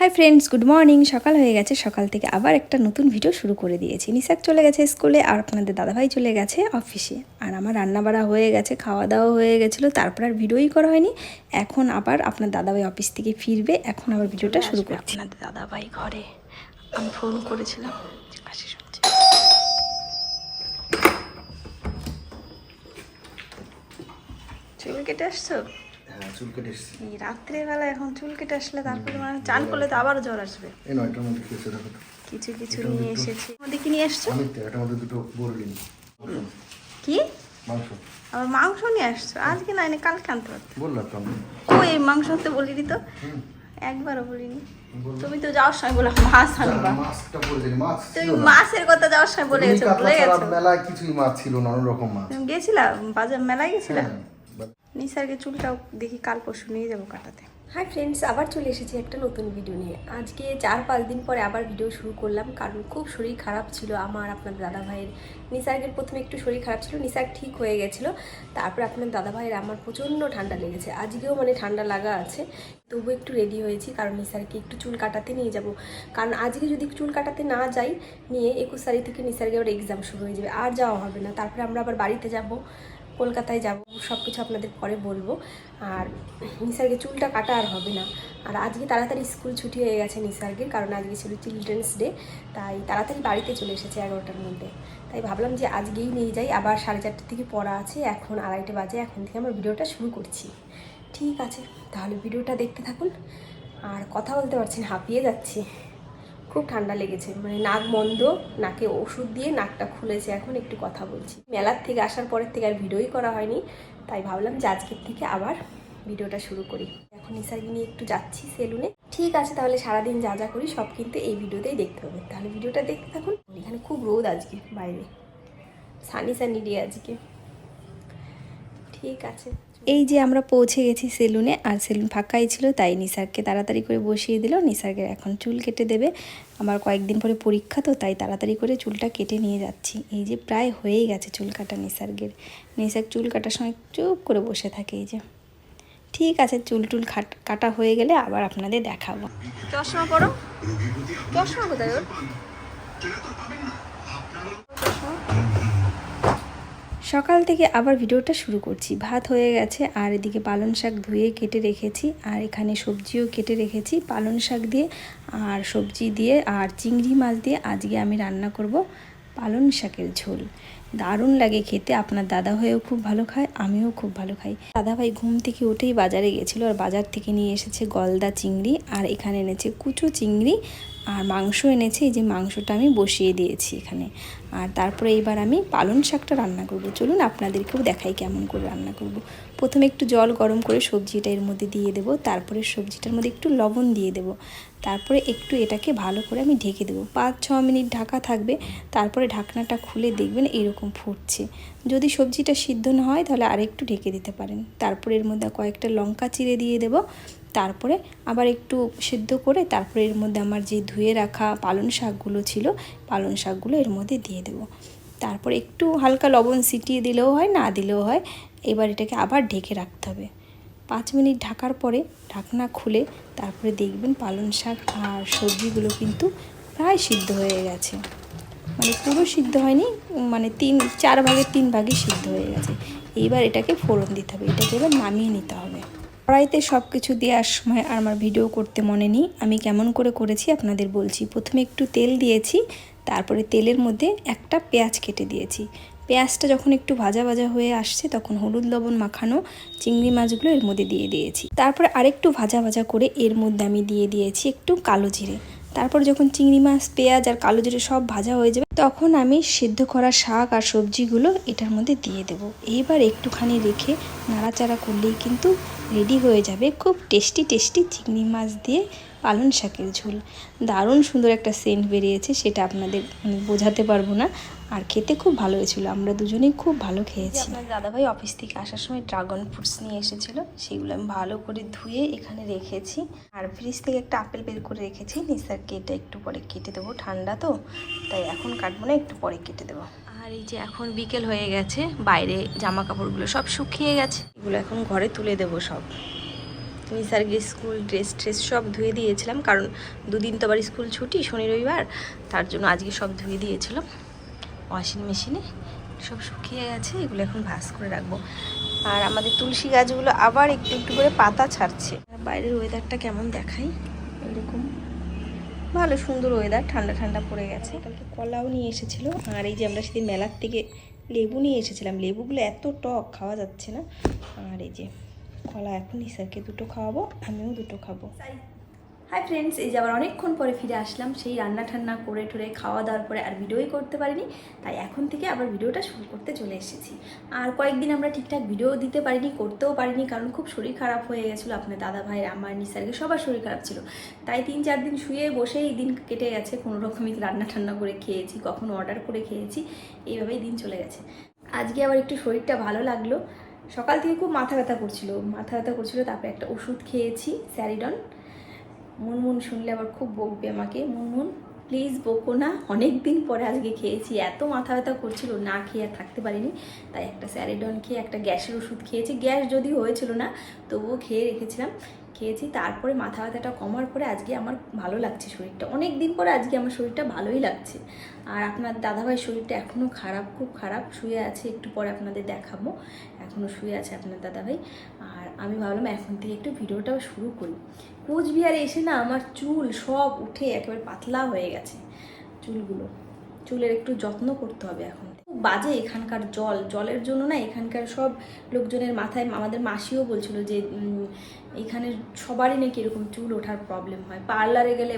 Hi friends good morning সকাল হয়ে গেছে। সকাল থেকে আবার একটা নতুন ভিডিও শুরু করে দিয়েছি। নিশাক চলে গেছে স্কুলে আর আপনাদের দাদাভাই চলে গেছে অফিসে আর আমার রান্না বাড়া হয়ে গেছে খাওয়া দাওয়া হয়ে গেছিল, তারপর আর ভিডিওই করা হয়নি। এখন আবার আপনার দাদাভাই অফিস থেকে ফিরবে। এখন আবার ভিডিওটা শুরু করছি। আপনাদের দাদাভাই ঘরে। আমি ফোন করেছিলাম। কেটে আসছো? চুল কেটে এসেছি। এই রাত্রেবেলা এখন চুল কেটে আসলে তারপরে মানে চান করলে তো আবার জ্বর আসবে। এই নয়টার মধ্যে খেয়েছে দেখো কিছু কিছু নিয়ে এসেছি। আমাদের কি নিয়ে এসছো? আমি তো এটার মধ্যে দুটো কি? মাংস। আবার মাংস নিয়ে আসছো? আজকে না এনে কালকে আনতে পারতো। বললাম তো আমি। এই মাংস আনতে বলিনি তো একবারও বলিনি। তুমি তো যাওয়ার সময় বলে মাছ আনবা। মাছটা বলেছিলি মাছ তুমি মাছের কথা যাওয়ার সময় বলে গেছো ছাড়া গেছো। মেলায় কিছুই মাছ ছিল না অন্য রকম মাছ। তুমি গেছিলা? বাজার মেলায় গেছিলা? হ্যাঁ। নিসারকে চুলটাও দেখি কাল পরশু নিয়ে যাব কাটাতে। হাই ফ্রেন্ডস, আবার চলে এসেছি একটা নতুন ভিডিও নিয়ে। আজকে চার পাঁচ দিন পরে আবার ভিডিও শুরু করলাম, কারণ খুব শরীর খারাপ ছিল আমার, আপনার দাদা ভাইয়ের নিসার্গের প্রথমে একটু শরীর খারাপ ছিল নিসার্গ ঠিক হয়ে গেছিল। তারপরে আপনার দাদা ভাইয়ের আমার প্রচণ্ড ঠান্ডা লেগেছে। আজকেও মানে ঠান্ডা লাগা আছে তবু একটু রেডি হয়েছি, কারণ নিসার্গকে একটু চুল কাটাতে নিয়ে যাব। কারণ আজকে যদি চুল কাটাতে না যাই, নিয়ে একুশ তারিখ থেকে নিসার্গে আবার এক্সাম শুরু হয়ে যাবে, আর যাওয়া হবে না। তারপরে আমরা আবার বাড়িতে যাব। কলকাতায় যাব সব কিছু আপনাদের পরে বলব। আর নিসার্গের চুলটা কাটা আর হবে না। আর আজকে তাড়াতাড়ি স্কুল ছুটি হয়ে গেছে নিসার্গের, কারণ আজকে ছিল চিলড্রেন্স ডে, তাই তাড়াতাড়ি বাড়িতে চলে এসেছে এগারোটার মধ্যে। তাই ভাবলাম যে আজকেই নিয়ে যাই, আবার সাড়ে চারটের থেকে পড়া আছে, এখন আড়াইটে বাজে, এখন থেকে আমার ভিডিওটা শুরু করছি। ঠিক আছে, তাহলে ভিডিওটা দেখতে থাকুন। আর কথা বলতে পারছি না, হাঁপিয়ে যাচ্ছি। খুব ঠান্ডা লেগেছে। মানে নাক বন্ধ, নাকে ওষুধ দিয়ে নাকটা খুলেছে। এখন একটু কথা বলছি। মেলার থেকে আসার পরের থেকে আর ভিডিওই করা হয়নি। তাই ভাবলাম যে আজকের থেকে আবার ভিডিওটা শুরু করি। এখন নিসার্গি নিয়ে একটু যাচ্ছি সেলুনে ঠিক আছে, তাহলে সারাদিন যা যা করি সব কিন্তু এই ভিডিওতেই দেখতে হবে। তাহলে ভিডিওটা দেখতে থাকুন। এখানে খুব রোদ আজকে বাইরে। সানি সানি ডে আজকে। ঠিক আছে। এই যে আমরা পৌঁছে গেছি সেলুনে আর সেলুন ফাঁকাই ছিল তাই নিসারকে তাড়াতাড়ি করে বসিয়ে দিল। নিসারকে এখন চুল কেটে দেবে। আমার কয়েকদিন পরে পরীক্ষা তো তাই তাড়াতাড়ি করে চুলটা কেটে নিয়ে যাচ্ছি। এই যে প্রায় হয়েই গেছে চুল কাটা নিসার্গের। নিসার চুল কাটার সময় চুপ করে বসে থাকে এই যে। ঠিক আছে চুল টুল কাটা হয়ে গেলে আবার আপনাদের দেখাবো। চশমা পড়ো চশমা কোথায় ওর? সকাল থেকে আবার ভিডিওটা শুরু করছি। ভাত হয়ে গেছে, আর এদিকে পালং শাক ধুয়ে কেটে রেখেছি, আর এখানে সবজিও কেটে রেখেছি। পালং শাক দিয়ে আর সবজি দিয়ে আর চিংড়ি মাছ দিয়ে আজকে আমি রান্না করব পালং শাকের ঝোল। দারুণ লাগে খেতে, আপনার দাদা হয়েও খুব ভালো খায়, আমিও খুব ভালো খাই। দাদা ভাই ঘুম থেকে উঠেই বাজারে গেছিল, আর বাজার থেকে নিয়ে এসেছে গলদা চিংড়ি, আর এখানে এনেছে কুচো চিংড়ি আর মাংস এনেছে, এই যে মাংসটা আমি বসিয়ে দিয়েছি এখানে। আর তারপরে এবার আমি পালং শাকটা রান্না করব। চলুন আপনাদেরকেও দেখাই কেমন করে রান্না করব। প্রথমে একটু জল গরম করে সবজিটা এর মধ্যে দিয়ে দেবো, তারপরে সবজিটার মধ্যে একটু লবণ দিয়ে দেবো। তারপরে একটু এটাকে ভালো করে আমি ঢেকে দেবো। পাঁচ, ছ মিনিট ঢাকা থাকবে, তারপরে ঢাকনাটা খুলে দেখবেন এরকম ফুটছে। যদি সবজিটা সিদ্ধ না হয় তাহলে আরেকটু ঢেকে দিতে পারেন। তারপরে এর মধ্যে কয়েকটা লঙ্কা চিড়ে দিয়ে দেবো। তারপরে আবার একটু সেদ্ধ করে তারপরে এর মধ্যে আমার যে ধুয়ে রাখা পালং শাকগুলো ছিল, পালং শাকগুলো এর মধ্যে দিয়ে দেবো। তারপরে একটু হালকা লবণ ছিটিয়ে দিলেও হয়, না দিলেও হয়, এবার এটাকে আবার ঢেকে রাখতে হবে। পাঁচ মিনিট ঢাকার পরে ঢাকনা খুলে তারপরে দেখবেন পালং শাক আর সবজিগুলো কিন্তু প্রায় সিদ্ধ হয়ে গেছে। মানে পুরো সিদ্ধ হয়নি মানে তিন, চার ভাগের তিন ভাগই সিদ্ধ হয়ে গেছে। এইবার এটাকে ফোড়ন দিতে হবে, এটাকে এবার নামিয়ে নিতে হবে। কড়াইতে সব কিছু দেওয়ার সময় আর আমার ভিডিও করতে মনে নেই। আমি কেমন করে করেছি আপনাদের বলছি। প্রথমে একটু তেল দিয়েছি, তারপরে তেলের মধ্যে একটা পেঁয়াজ কেটে দিয়েছি। পেঁয়াজটা যখন একটু ভাজা ভাজা হয়ে আসছে, তখন হলুদ লবণ মাখানো চিংড়ি মাছগুলো এর মধ্যে দিয়ে দিয়েছি। তারপরে আরেকটু ভাজা ভাজা করে এর মধ্যে আমি দিয়ে দিয়েছি একটু কালো জিরে। তারপর যখন চিংড়ি মাছ, পেঁয়াজ আর কালো জিরে সব ভাজা হয়ে যাবে তখন আমি সিদ্ধ করা শাক আর সবজিগুলো এটার মধ্যে দিয়ে দেব। এইবার একটুখানি রেখে নাড়াচাড়া করলেই কিন্তু রেডি হয়ে যাবে খুব টেস্টি টেস্টি চিংড়ি মাছ দিয়ে পালং শাকের ঝোল। দারুণ সুন্দর একটা সেন্ট বেরিয়েছে, সেটা আপনাদের মানে বোঝাতে পারব না। আর খেতে খুব ভালো হয়েছিল, আমরা দুজনেই খুব ভালো খেয়েছি। আপনার দাদাভাই অফিস থেকে আসার সময় ড্রাগন ফ্রুটস নিয়ে এসেছিল, সেগুলো আমি ভালো করে ধুয়ে এখানে রেখেছি। আর ফ্রিজ থেকে একটা আপেল বের করে রেখেছি নিসারকে এটা একটু পরে কেটে দেবো, ঠান্ডা তো, তাই এখন কাটবো না একটু পরে কেটে দেবো। আর এই যে এখন বিকেল হয়ে গেছে বাইরে জামা কাপড়গুলো সব শুকিয়ে গেছে। এগুলো এখন ঘরে তুলে দেবো সব। নিসার্গের স্কুল ড্রেস ট্রেস সব ধুয়ে দিয়েছিলাম কারণ দুদিন তো আবার স্কুল ছুটি শনি রবিবার তার জন্য আজকে সব ধুয়ে দিয়েছিলাম। ওয়াশিং মেশিনে সব শুকিয়ে গেছে এগুলো এখন ভাস করে রাখব। আর আমাদের তুলসী গাছগুলো আবার একটু একটু করে পাতা ছাড়ছে। বাইরের ওয়েদারটা কেমন দেখাই? এরকম। ভালো সুন্দর ওয়েদার ঠান্ডা ঠান্ডা পড়ে গেছে। কালকে কলাও নিয়ে এসেছিল, আর এই যে আমরা সেদিন মেলার থেকে লেবু নিয়ে এসেছিলাম। লেবুগুলো এত টক, খাওয়া যাচ্ছে না। আর এই যে কলা এখন নিসারকে দুটো খাওয়াবো, আমিও দুটো খাব। হাই ফ্রেন্ডস এই যে আবার অনেকক্ষণ পরে ফিরে আসলাম, সেই রান্না ঠান্না করে ঠোরে খাওয়া দাওয়ার পরে আর ভিডিওই করতে পারিনি, তাই এখন থেকে আবার ভিডিওটা শুরু করতে চলে এসেছি। আর কয়েকদিন আমরা ঠিকঠাক ভিডিও দিতে পারিনি, করতেও পারিনি, কারণ খুব শরীর খারাপ হয়ে গেছিল আপনার দাদা ভাই, আমার, নিসার্গে, সবার শরীর খারাপ ছিল। তাই তিন চার দিন শুয়ে বসেই দিন কেটে গেছে, কোনো রকমই রান্না ঠান্না করে খেয়েছি, কখনো অর্ডার করে খেয়েছি, এইভাবেই দিন চলে গেছে। আজকে আবার একটু শরীরটা ভালো লাগল। সকাল থেকে খুব মাথা ব্যথা করছিল, মাথা ব্যথা করছিল, তারপরে একটা ওষুধ খেয়েছি, স্যারিডন। মুনমুন শুনলে আবার খুব বকবে আমাকে। মুনমুন প্লিজ বকো না। অনেক দিন পরে আজকে খেয়েছি। এত মাথা ব্যথা করছিল, না খেয়ে আর থাকতে পারিনি। তাই একটা স্যারিডন খেয়ে, একটা গ্যাসের ওষুধ খেয়েছি। গ্যাস যদি হয়েছিল না, তবুও খেয়ে রেখেছিলাম। খেয়েছি, তারপরে মাথা ব্যথাটা কমার পরে আজকে আমার ভালো লাগছে শরীরটা। অনেক দিন পরে আজকে আমার শরীরটা ভালোই লাগছে। আর আপনার দাদাভাই শরীরটা এখনও খারাপ, খুব খারাপ। শুয়ে আছে, একটু পরে আপনাদের দেখাবো। এখনও শুয়ে আছে আপনার দাদাভাই। আমি ভাবলাম এখন থেকে একটু ভিডিওটাও শুরু করি। কোচবিহারে এসে না আমার চুল সব উঠে একেবারে পাতলা হয়ে গেছে চুলগুলো। চুলের একটু যত্ন করতে হবে এখন। খুব বাজে এখানকার জল। জলের জন্য না এখানকার সব লোকজনের মাথায় আমাদের মাসিও বলছিল যে এখানে সবারই নাকি এরকম চুল ওঠার প্রবলেম হয়। পার্লারে গেলে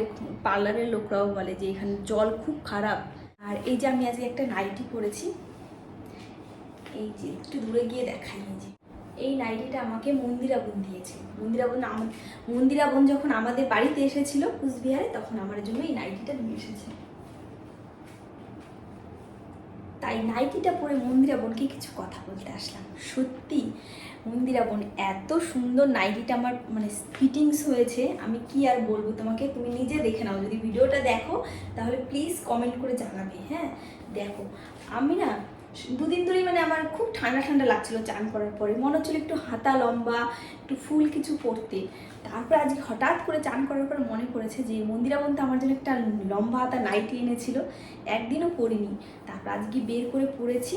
পার্লারের লোকরাও বলে যে, এখানে জল খুব খারাপ। আর এই যে আমি আজকে একটা নাইটি পরেছি, এই যে একটু দূরে গিয়ে দেখাই যে। এই নাইটিটা আমাকে মন্দিরা বোন দিয়েছে মন্দিরা বোন মন্দিরা বোন যখন আমাদের বাড়িতে এসেছিল কুচবিহারে, তখন আমার জন্য এই নাইটিটা নিয়ে এসেছে। তাই নাইটিটা পরে মন্দিরা বোনকে কিছু কথা বলতে আসলাম। সত্যি মন্দিরা বোন এত সুন্দর নাইটিটা আমার মানে ফিটিংস হয়েছে। আমি কি আর বলব তোমাকে? তুমি নিজে দেখে নাও। যদি ভিডিওটা দেখো, তাহলে প্লিজ কমেন্ট করে জানাবে হ্যাঁ? দেখো, আমি না দুদিন ধরেই মানে আমার খুব ঠান্ডা ঠান্ডা লাগছিল চান করার পরে। মনে হচ্ছিল একটু হাতা লম্বা, একটু ফুল কিছু পরতে। তারপর আজকে হঠাৎ করে চান করার পর মনে পড়েছে যে মন্দিরা বলতে আমার জন্য একটা লম্বা হাতা নাইটি এনেছিল। একদিনও পরিনি। তারপর আজকে বের করে পরেছি।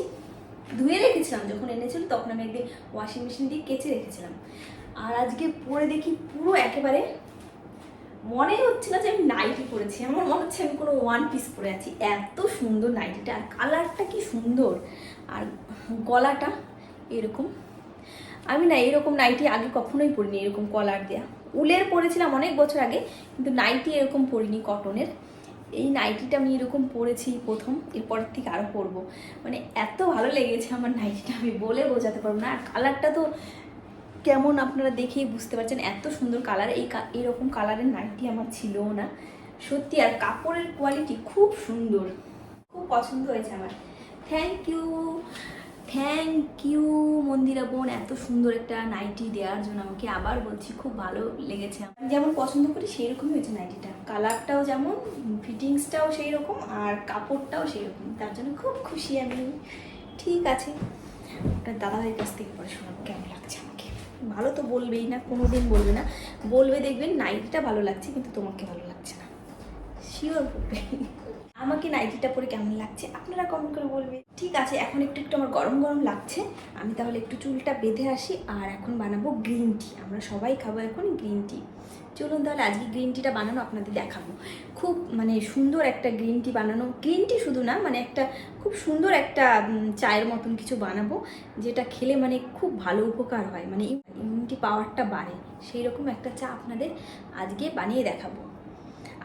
ধুয়ে রেখেছিলাম, যখন এনেছিল তখন আমি একদিন ওয়াশিং মেশিন দিয়ে কেচে রেখেছিলাম। আর আজকে পরে দেখি পুরো একেবারে মনে হচ্ছে না যে আমি নাইটি পরেছি। আমার মনে হচ্ছে আমি কোনো ওয়ান পিস পরে আছি। এত সুন্দর নাইটিটা, আর কালারটা কি সুন্দর। আর গলাটা এরকম। আমি না এরকম নাইটি আগে কখনোই পরিনি, এরকম কলার দেয়া। উলের পরেছিলাম অনেক বছর আগে, কিন্তু নাইটি এরকম পরিনি কটনের এই নাইটিটা আমি এরকম পরেছি প্রথম এরপর থেকে আরও পরবো। মানে এত ভালো লেগেছে আমার নাইটিটা, আমি বলে বোঝাতে পারব না। আর কালারটা তো কেমন আপনারা দেখেই বুঝতে পারছেন, এত সুন্দর কালার এই এরকম কালারের নাইটি আমার ছিলও না। সত্যি, আর কাপড়ের কোয়ালিটি খুব সুন্দর। খুব পছন্দ হয়েছে আমার। Thank you thank you Mandira বোন, এত সুন্দর একটা নাইটি দেওয়ার জন্য আমাকে আবার বলছি, খুব ভালো লেগেছে আমি যেমন পছন্দ করি সেই রকমই হয়েছে নাইটিটা। কালারটাও যেমন ফিটিংসটাও সেই রকম আর কাপড়টাও সেই রকম তার জন্য খুব খুশি আমি। ঠিক আছে। আপনার দাদাভাইয়ের কাছ থেকে পরে কেমন লাগছে? ভালো তো বলবেই না কোনো দিন বলবে না। বলবে দেখবেন নাইটিটা ভালো লাগছে, কিন্তু তোমাকে ভালো লাগছে না। শিওর বলবে। আমাকে নাইটিটা পরে কেমন লাগছে, আপনারা কমেন্ট করে বলবে। ঠিক আছে, এখন একটু একটু আমার গরম গরম লাগছে। আমি তাহলে একটু চুলটা বেঁধে আসি, আর এখন বানাবো গ্রিন টি আমরা সবাই খাব এখন গ্রিন টি চলুন তাহলে আজকে গ্রিন টিটা বানানো আপনাদের দেখাবো। খুব মানে সুন্দর একটা গ্রিন টি বানানো। গ্রিন টি শুধু না মানে একটা খুব সুন্দর একটা চায়ের মতন কিছু বানাবো, যেটা খেলে মানে খুব ভালো উপকার হয়। মানে ইমিউনিটি পাওয়ারটা বাড়ে। সেই রকম একটা চা আপনাদের আজকে বানিয়ে দেখাবো।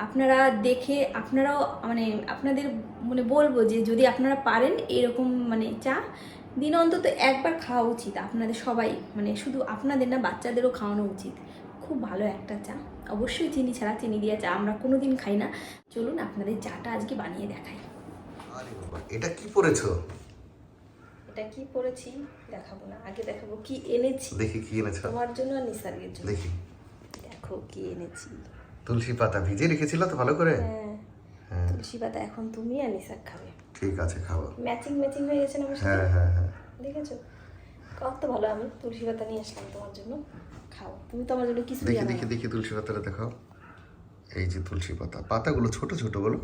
আপনারা দেখে, আপনারাও মানে আপনাদের মানে বলব যে যদি আপনারা পারেন এরকম মানে চা, দিন অন্তত একবার খাওয়া উচিত। আপনাদের সবাই মানে শুধু আপনাদের না, বাচ্চাদেরও খাওয়ানো উচিত। খুব ভালো একটা চা। অবশ্যই চিনি ছাড়া চিনি দিয়ে চা আমরা কোনো দিন খাই না। চলুন আপনাদের চাটা আজকে বানিয়ে দেখাই। এটা কি পরেছো? এটা কি পরেছি দেখাবো না আগে দেখাবো কি এনেছি। দেখি কি এনেছো। তোমার জন্য আর নিসার্গের জন্য। দেখি। দেখো কি এনেছি। তুলসী পাতা ভিজে রেখেছিল তো ভালো করে? হ্যাঁ হ্যাঁ। তুলসী পাতা এখন তুমি আর নিসার খাবে। ঠিক আছে খাব। ম্যাচিং ম্যাচিং হয়ে গেছে না হ্যাঁ হ্যাঁ হ্যাঁ। দেখেছ? কত ভালো আমি তুলসী পাতা নিয়ে আসলাম তোমার জন্য। খাও। তুমি তো আমার জন্য কিছু দেখি দেখি দেখি তুলসী পাতাটা দেখাও। এই যে তুলসী পাতা। পাতাগুলো ছোট ছোট বলো।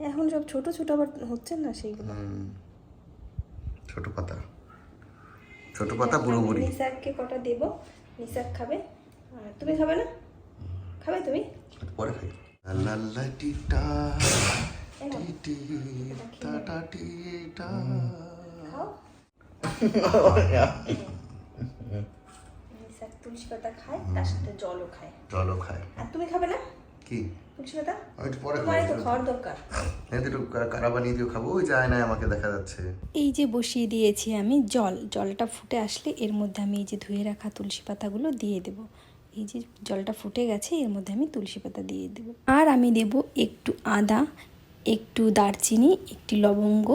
এখন সব ছোট ছোট আবার হচ্ছে না সেইগুলো? ছোট পাতা। ছোট পাতা বুড়ো বুড়ি। নিসারকে কটা দেব? নিসার খাবে। আর তুমি খাবে না? খাবে তুমি? পরে খাই। লা লা টি টা টি টি টা টা টি টা। খাও। নিসার তুলসী পাতা খায় তার সাথে জলও খায়। জলও খায়। আর তুমি খাবে না? কি? তুলসী পাতা? একটু পরে তোমার তো খাওয়ার দরকার। এই তো একটু কা- কারা বানিয়ে দিও খাব? ওই যায় না আমাকে দেখা যাচ্ছে। এই যে বসিয়ে দিয়েছি আমি জল জলটা ফুটে আসলে এর মধ্যে আমি এই যে ধুয়ে রাখা তুলসী পাতাগুলো দিয়ে দেব। এই যে জলটা ফুটে গেছে এর মধ্যে আমি তুলসী পাতা দিয়ে দেব। আর আমি দেব একটু আদা একটু দারচিনি একটি লবঙ্গ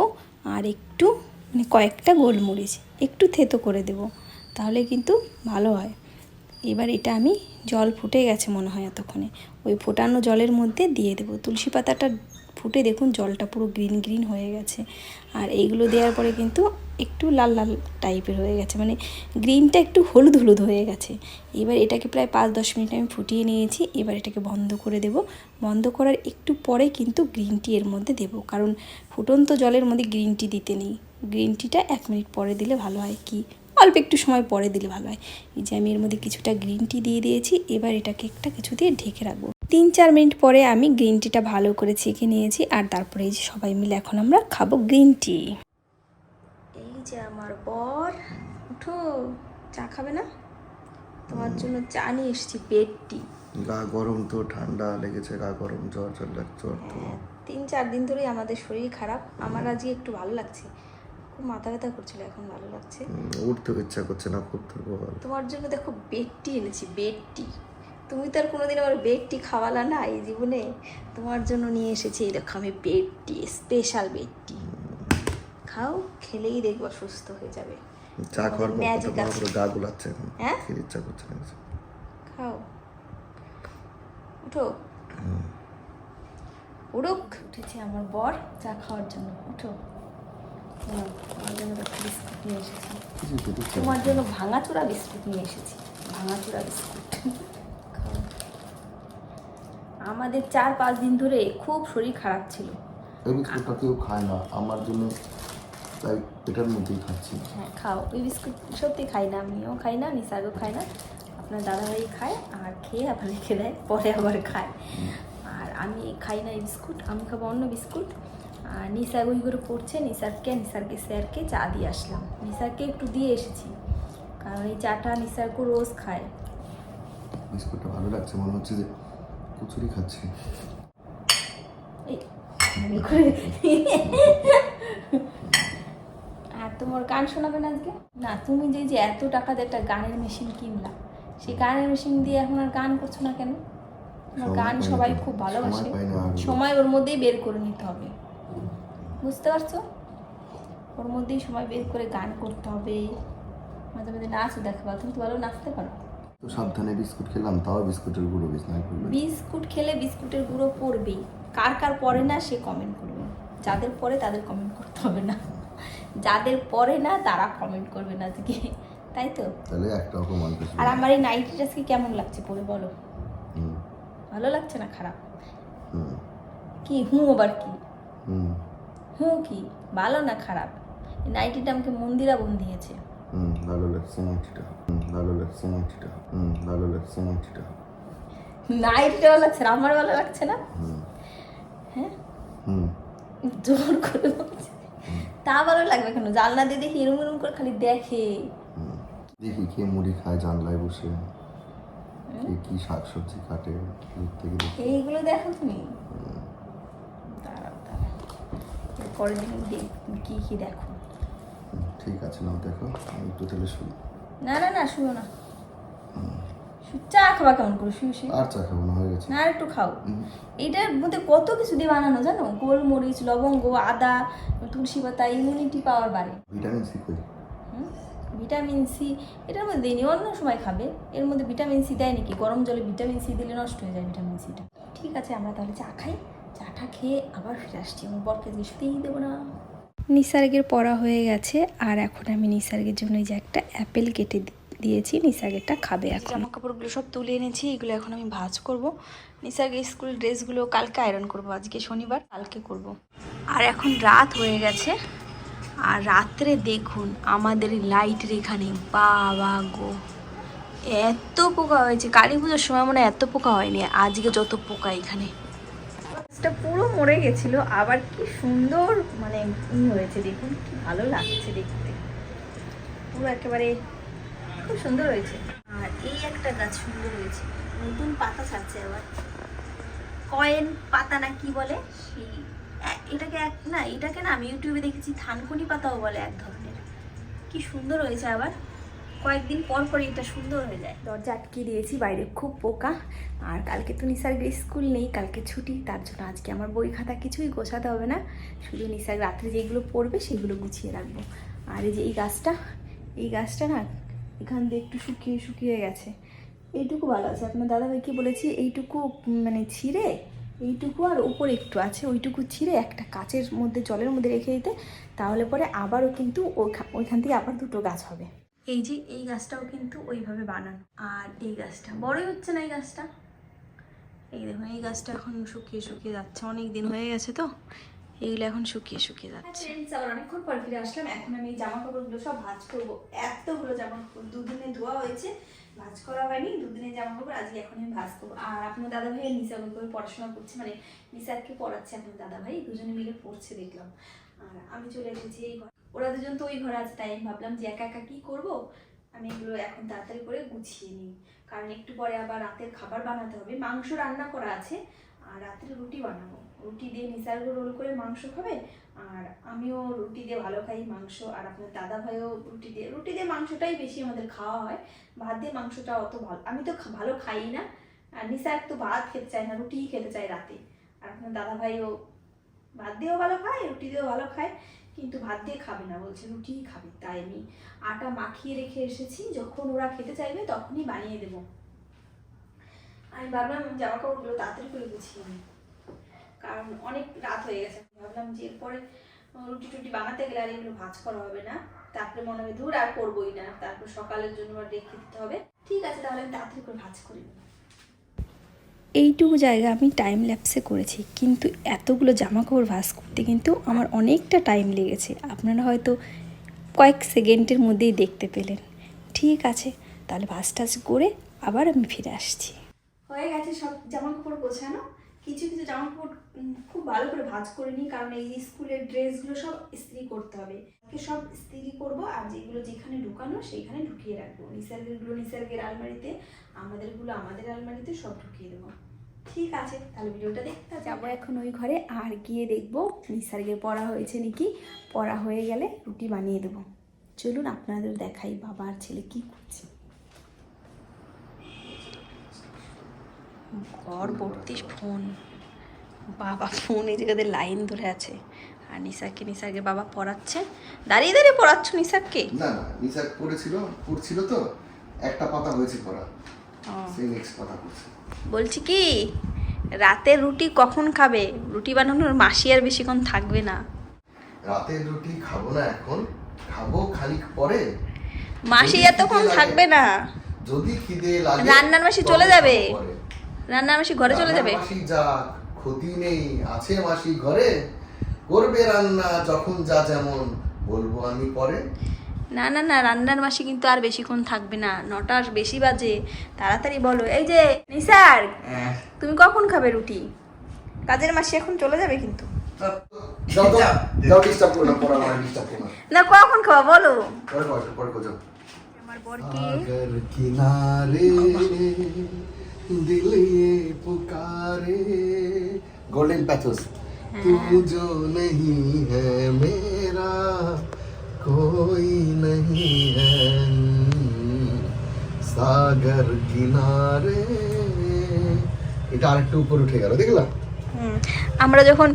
আর একটু মানে কয়েকটা গোলমরিচ একটু থেতো করে দেব, তাহলে কিন্তু ভালো হয়। এবার এটা আমি জল ফুটে গেছে মনে হয় এতক্ষণে। ওই ফোটানো জলের মধ্যে দিয়ে দেবো। তুলসী পাতাটা ফুটে দেখুন জলটা পুরো গ্রিন গ্রিন হয়ে গেছে। আর এইগুলো দেওয়ার পরে কিন্তু একটু লাল লাল টাইপের হয়ে গেছে মানে গ্রিনটা একটু হলুদ হলুদ হয়ে গেছে। এবার এটাকে প্রায় পাঁচ দশ মিনিট আমি ফুটিয়ে নিয়েছি, এবার এটাকে বন্ধ করে দেব। বন্ধ করার একটু পরে কিন্তু গ্রিন টি এর মধ্যে দেব, কারণ ফুটন্ত জলের মধ্যে গ্রিন টি দিতে নেই। গ্রিন টিটা এক মিনিট পরে দিলে ভালো হয় কি? অল্প একটু সময় পরে দিলে ভালো হয়। এই যে আমি এর মধ্যে কিছুটা গ্রিন টি দিয়ে দিয়েছি এবার এটাকে একটা কিছু দিয়ে ঢেকে রাখব। তিন চার মিনিট পরে আমি গ্রিন টিটা ভালো করে ছেঁকে নিয়েছি আর তারপরে এই যে সবাই মিলে এখন আমরা খাব গ্রিন টি এই যে আমার বর উঠো চা খাবে না? তোমার জন্য চা নিয়ে এসেছি বেড টি গা গরম তো ঠান্ডা লেগেছে গা গরম জ্বর জ্বর লাগছে হ্যাঁ, তিন চার দিন ধরেই আমাদের শরীর খারাপ। আমার আজকে একটু ভালো লাগছে। খুব মাথা ব্যথা করছিল এখন ভালো লাগছে। উঠতে ইচ্ছা করছে না খুব দুর্বল। তোমার জন্য দেখো বেডটি এনেছি বেডটি। তুমি তো আর কোনোদিন আমার বেডটি খাওয়ালা না এই জীবনে? তোমার জন্য নিয়ে এসেছি এই দেখো আমি বেডটি স্পেশাল বেডটি। খাও খেলেই দেখবা সুস্থ হয়ে যাবে। চা খাওয়ার পর। করে গা গুলাচ্ছে হ্যাঁ? ইচ্ছা করছে না খাও। উঠো। উড়ুক উঠেছে আমার বর চা খাওয়ার জন্য। উঠো। তোমার জন্য ভাঙাচোরা বিস্কুট নিয়ে এসেছি। ভাঙাচোরা বিস্কুট। আমাদের চার পাঁচ দিন ধরে খুব শরীর খারাপ ছিল। এই বিস্কুটটা কেউ খায় না। আমার জন্য তাই এটার মধ্যেই খাচ্ছি। হ্যাঁ খাও। ওই বিস্কুট সত্যি খাই না আমিও খাই না নিসাগও খাই না। আপনার দাদাভাই খায় আর খেয়ে রেখে দেয় পরে আবার খায়। আর আমি খাই না এই বিস্কুট আমি খাব অন্য বিস্কুট। নিসার ওই করে পড়ছে নিসারকে নিসারকে স্যারকে চা দিয়ে আসলাম। নিসারকে একটু দিয়ে এসেছি কারণ এই চাটা নিসারকে রোজ খায়। বিস্কুটটা ভালো লাগছে মনে হচ্ছে যে কচুরি খাচ্ছি। আর তোমার গান শোনাবে না আজকে? না তুমি যে যে এত টাকা দিয়ে একটা গানের মেশিন কিনলা সেই গানের মেশিন দিয়ে এখন আর গান করছ না কেন? গান সবাই খুব ভালোবাসে। আর। সময় ওর মধ্যেই বের করে নিতে হবে। বুঝতে পারছ? ওর মধ্যেই সময় বের করে গান করতে হবে। মাঝে মাঝে নাচও দেখাবা তুমি তো ভালো নাচতে পারো। তো সাবধানে বিস্কুট খেলাম তাও বিস্কুটের গুঁড়ো বিছনায় পড়ল বিস্কুট খেলে বিস্কুটের গুঁড়ো পড়বেই কার কার পরে না সে কমেন্ট করবে। যাদের পরে তাদের কমেন্ট করতে হবে না। যাদের পরে না তারা কমেন্ট করবে না আজকে। তাই তো? তাহলে একটা অপমান আর আমার এই নাইটিটা আজকে কেমন লাগছে পরে বলো। ভালো লাগছে না খারাপ? কি হুম আবার কি? হুম। হুঁ কি? ভালো না খারাপ? নাইটিটা আমাকে মন্দিরা বোন দিয়েছে। হুম ভালো লাগছে মাটিটা হুম ভালো লাগছে মাটিটা হুম ভালো লাগছে মাটিটা নাইটিটা। ভালো লাগছে না আমার ভালো লাগছে না? হ্যাঁ? হুম। জোর করে বলছে। তা ভালো লাগবে কেন? জানলা দিয়ে দেখি এরম এরম করে খালি দেখে। দেখি কে মুড়ি খায় জানলায় বসে। কে কি শাক সবজি কাটে এইগুলো দেখো তুমি। পরের দিন কি কি দেখো। ঠিক আছে নাও দেখো আমি একটু তাহলে শুই। না না না শুও না। চা খাবা কেমন করে? শুয়ে শুয়ে। আর চা খাব না হয়ে গেছে। না আর একটু খাও। এইটার মধ্যে কত কিছু দিয়ে বানানো জানো? গোলমরিচ লবঙ্গ আদা তুলসী পাতা ইমিউনিটি পাওয়ার বাড়ে। ভিটামিন সি কই? ভিটামিন সি এটার মধ্যে দিইনি অন্য সময় খাবে। এর মধ্যে ভিটামিন সি দেয় নাকি গরম জলে ভিটামিন সি দিলে নষ্ট হয়ে যায় ভিটামিন সিটা ঠিক আছে আমরা তাহলে চা খাই। চাটা খেয়ে আবার ফিরে আসছি। আমার বরকে আজকে শুতেই দেবো না। নিসার্গের পড়া হয়ে গেছে আর এখন আমি নিসার্গের জন্য যে একটা অ্যাপেল কেটে দিয়েছি নিসার্গেরটা খাবে এখন। জামা কাপড়গুলো সব তুলে এনেছি এগুলো এখন আমি ভাজ করব। নিসার্গের স্কুল ড্রেসগুলো কালকে আয়রন করব আজকে শনিবার কালকে করব। আর এখন রাত হয়ে গেছে আর রাত্রে দেখুন আমাদের লাইটের এখানে বাবা গো! এত পোকা হয়েছে কালী পুজোর সময় মনে হয় এত পোকা হয়নি আজকে যত পোকা এখানে। গাছটা পুরো মরে গেছিল। আবার কি সুন্দর মানে ই হয়েছে দেখুন, কি ভালো লাগছে দেখতে। পুরো একেবারে খুব সুন্দর হয়েছে। আর এই একটা গাছ সুন্দর হয়েছে। নতুন পাতা ছাড়ছে আবার। কয়েন পাতা না কি বলে? সেই এটাকে এক, না, এটাকে না আমি ইউটিউবে দেখেছি, থানকুনি পাতাও বলে এক ধরনের। কি সুন্দর হয়েছে আবার। কয়েকদিন পর পর এটা সুন্দর হয়ে যায়। দরজা আটকে দিয়েছি, বাইরে খুব পোকা আর কালকে তো নিসার্গের স্কুল নেই, কালকে ছুটি, তার জন্য আজকে আমার বই খাতা কিছুই গোছাতে হবে না। শুধু নিসার্গ রাত্রে যেগুলো পড়বে সেগুলো গুছিয়ে রাখব। আর এই যে এই গাছটা এই গাছটা না এখান দিয়ে একটু শুকিয়ে শুকিয়ে গেছে। এইটুকু ভালো আছে। আপনার দাদাভাইকে বলেছি এইটুকু মানে ছিঁড়ে, এইটুকু আর উপরে একটু আছে, ওইটুকু ছিঁড়ে একটা কাচের মধ্যে, জলের মধ্যে রেখে দিতে, তাহলে পরে আবারও কিন্তু ওইখা- ওইখান থেকে আবার দুটো গাছ হবে। এই যে এই গাছটাও কিন্তু ওইভাবে বানানো। আর এই গাছটা বড়ই হচ্ছে না এই গাছটা? এই দেখুন এই গাছটা এখন শুকিয়ে শুকিয়ে যাচ্ছে অনেক দিন হয়ে গেছে তো। এইগুলো এখন শুকিয়ে শুকিয়ে যাচ্ছে। আবার অনেকক্ষণ পর ফিরে আসলাম। এখন আমি এই জামা কাপড়গুলো সব ভাঁজ করব। এতগুলো জামা কাপড় দুদিনে ধোয়া হয়েছে ভাঁজ করা হয়নি দুদিনের জামা কাপড় আজকে এখন আমি ভাঁজ করব। আর আপনার দাদা ভাই নিসা করে পড়াশোনা করছে মানে নিসারকে পড়াচ্ছে আপনার দাদা ভাই দুজনে মিলে পড়ছে দেখলাম। আর আমি চলে এসেছি এই ঘর। ওরা দুজন তো ওই ঘরে আছে, তাই আমি ভাবলাম যে একা একা কি করব? আমি এগুলো এখন তাড়াতাড়ি করে গুছিয়ে নিই। কারণ একটু পরে আবার রাতের খাবার বানাতে হবে। মাংস রান্না করা আছে, আর রাতের রুটি বানাবো। রুটি দিয়ে নিসার্গ রোল করে মাংস খাবে, আর আমিও রুটি দিয়ে ভালো খাই মাংস, আর আপনার দাদা ভাইও রুটি দিয়ে রুটি দিয়ে মাংসটাই বেশি আমাদের খাওয়া হয়। ভাত দিয়ে মাংসটা অত ভালো, আমি তো ভালো খাই না। আর নিসার তো ভাত খেতে চায় না, রুটিই খেতে চায় রাতে। আর আপনার দাদা ভাইও ভাত দিয়েও ভালো খায়, রুটি দিয়েও ভালো খায়। কিন্তু ভাত দিয়ে খাবে না, বলছে রুটিই খাবে। তাই আমি আটা মাখিয়ে রেখে এসেছি, যখন ওরা খেতে চাইবে তখনই বানিয়ে দেবো। আমি ভাবলাম জামা কাপড়গুলো তাড়াতাড়ি করে গুছিয়ে নিই। কারণ অনেক রাত হয়ে গেছে ভাবলাম যে এরপরে রুটি টুটি বানাতে গেলে আর এগুলো ভাজ করা হবে না। তারপরে মনে হবে দূর আর করবোই না, তারপর সকালের জন্য আর রেখে দিতে হবে। ঠিক আছে, তাহলে আমি তাড়াতাড়ি করে ভাজ করে নেব এইটুকু জায়গা আমি টাইম ল্যাপসে করেছি। কিন্তু এতগুলো জামা কাপড় ভাঁজ করতে কিন্তু আমার অনেকটা টাইম লেগেছে। আপনারা হয়তো কয়েক সেকেন্ডের মধ্যেই দেখতে পেলেন। ঠিক আছে, তাহলে ভাস টাস করে আবার আমি ফিরে আসছি। হয়ে গেছে সব জামা কাপড় গোছানো। কিছু কিছু জামা কাপড় খুব ভালো করে ভাঁজ করে নিই, কারণ এই স্কুলের ড্রেসগুলো সব ইস্ত্রি করতে হবে। সব ইস্ত্রি করব আর যেগুলো যেখানে ঢুকানো সেইখানে ঢুকিয়ে রাখব। নিসার্গেরগুলো নিসার্গের আলমারিতে, আমাদেরগুলো আমাদের আলমারিতে সব ঢুকিয়ে দেবো। ঠিক আছে, তাহলে ভিডিওটা দেখতে যাব এখন ওই ঘরে, আর গিয়ে দেখব নিসার্গের পড়া হয়েছে নাকি? পড়া হয়ে গেলে রুটি বানিয়ে দেবো। চলুন আপনাদের দেখাই বাবা আর ছেলে কি করছে। ঘর ভর্তি ফোন। বাবা ফোন এই জায়গাতে লাইন ধরে আছে। আর নিসাকে নিসাকে বাবা পড়াচ্ছে। দাঁড়িয়ে দাঁড়িয়ে পড়াচ্ছ নিসাককে? না না নিশা পড়েছিল পড়ছিল তো একটা পাতা হয়েছে পড়া। সেই নেক্সট পাতা পড়ছে। বলছি কি রাতে রুটি কখন খাবে? রুটি বানানোর মাসি আর বেশিক্ষণ থাকবে না। রাতের রুটি খাব না এখন খাব খানিক পরে। মাসি এতক্ষণ থাকবে না। যদি খিদে লাগে রান্নার মাসি চলে যাবে। রান্না মাসি ঘরে চলে যাবে? মাসি যা ক্ষতি নেই আছে মাসি ঘরে। করবে রান্না যখন যা যেমন বলব আমি পরে। না না না রান্নার মাসি কিন্তু আর বেশিক্ষণ থাকবে না নটার বেশি বাজে। তাড়াতাড়ি বলো। এই যে নিসার হ্যাঁ। তুমি কখন খাবে রুটি? কাজের মাসি এখন চলে যাবে কিন্তু। না কখন খাওয়া বলো আমার বরকে। दिल ये पुकारे गोल्डन पैथोस तू जो नहीं है मेरा कोई नहीं है সাগর কিনারে এটা আরেকটু উপর উঠে গেল দেখলা হুম, আমরা যখন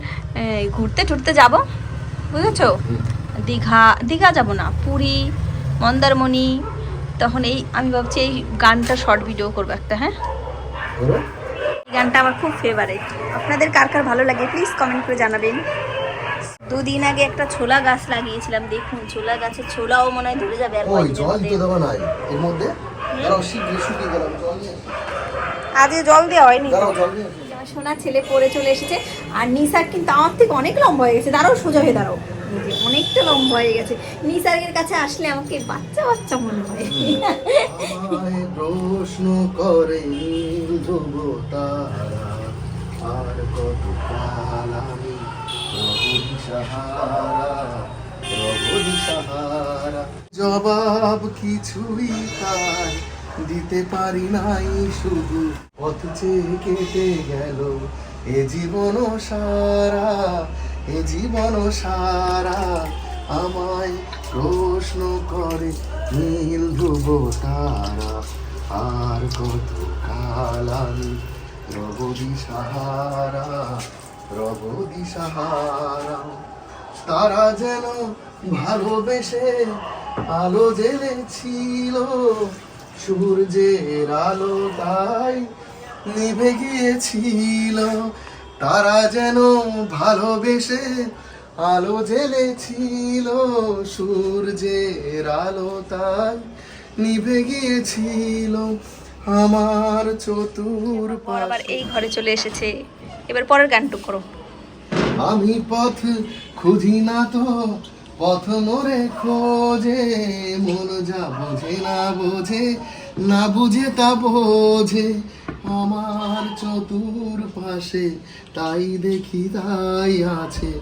এই, ঘুরতে টুরতে যাব বুঝেছো দীঘা দীঘা যাব না পুরী মন্দারমণি তখন এই আমি ভাবছি এই গানটা শর্ট ভিডিও করবো একটা হ্যাঁ করো এই গানটা আমার খুব ফেভারিট আপনাদের কার কার ভালো লাগে প্লিজ কমেন্ট করে জানাবেন। দুদিন আগে একটা ছোলা গাছ লাগিয়েছিলাম দেখুন ছোলা গাছের ছোলাও মনে হয় ধরে যাবে আর ওই জল। দিতে দেওয়া নাই এর মধ্যে? আজকে জল দেওয়া হয়নি। সোনা ছেলে পড়ে চলে এসেছে আর নিসার কিন্তু আমার থেকে অনেক লম্বা হয়ে গেছে। দাঁড়াও সোজা হয়ে দাঁড়াও। অনেকটা লম্বা হয়ে গেছে। নিসার্গের কাছে আসলে আমাকে বাচ্চা বাচ্চা মনে হয়। প্রশ্ন করে তারা, আর কত আমি জবাব কিছুই তাই দিতে পারি নাই শুধু। পথ চেয়ে কেটে গেল এ জীবন সারা, এ জীবন সারা। আমায় প্রশ্ন করে, নীল ধ্রুব তারা আর কত কাল আমি? রবদি সাহারা রবদি সাহারা। তারা যেন ভালোবেসে আলো জেলেছিল, সূর্যের আলো তাই নিভে গিয়েছিল। তারা যেন ভালোবেসে আলো জেলেছিল সূর্যের আলো তাই নিভে গিয়েছিল আমার চতুর আবার এই ঘরে চলে এসেছে। এবার পরের গানটুক করো। আমি পথ খুঁজি না তো পথ মোরে খোঁজে মন যা বোঝে না বোঝে না বুঝে তা বোঝে। আমার চতুর পাশে তাই দেখি তাই আছে।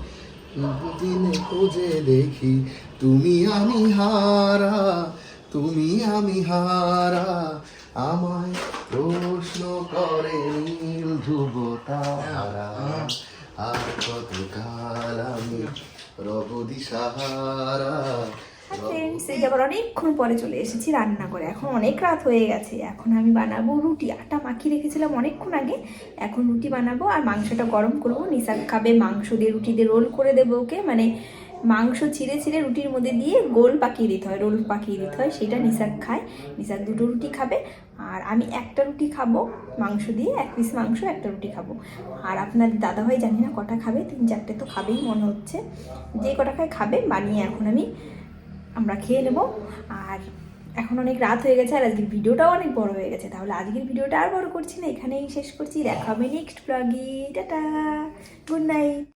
দিনে খোঁজে দেখি, তুমি আমি হারা, তুমি আমি হারা। আমায় প্রশ্ন করে নীল ধ্রুব তারা, আর কত কাল আমি রবদি সাহারা ফ্রেন্ডস এই আবার অনেকক্ষণ পরে চলে এসেছি রান্না করে। এখন অনেক রাত হয়ে গেছে, এখন আমি বানাবো রুটি। আটা মাখিয়ে রেখেছিলাম অনেকক্ষণ আগে, এখন রুটি বানাবো আর মাংসটা গরম করব। নিশাক খাবে মাংস দিয়ে রুটি দিয়ে রোল করে দেবো ওকে মানে মাংস ছিঁড়ে ছিঁড়ে রুটির মধ্যে দিয়ে গোল পাকিয়ে দিতে হয়, রোল পাকিয়ে দিতে হয়, সেটা নিশাক খায়। নিশাক দুটো রুটি খাবে আর আমি একটা রুটি খাব, মাংস দিয়ে এক পিস মাংস, একটা রুটি খাব। আর আপনার দাদাভাই জানি না কটা খাবে, তিন চারটে তো খাবেই মনে হচ্ছে। যে কটা খায় খাবে, বানিয়ে এখন আমি আমরা খেয়ে নেব। আর এখন অনেক রাত হয়ে গেছে আর আজকের ভিডিওটাও অনেক বড় হয়ে গেছে। তাহলে আজকের ভিডিওটা আর বড় করছি না, এখানেই শেষ করছি। দেখা হবে নেক্সট ব্লগে টাটা! Good night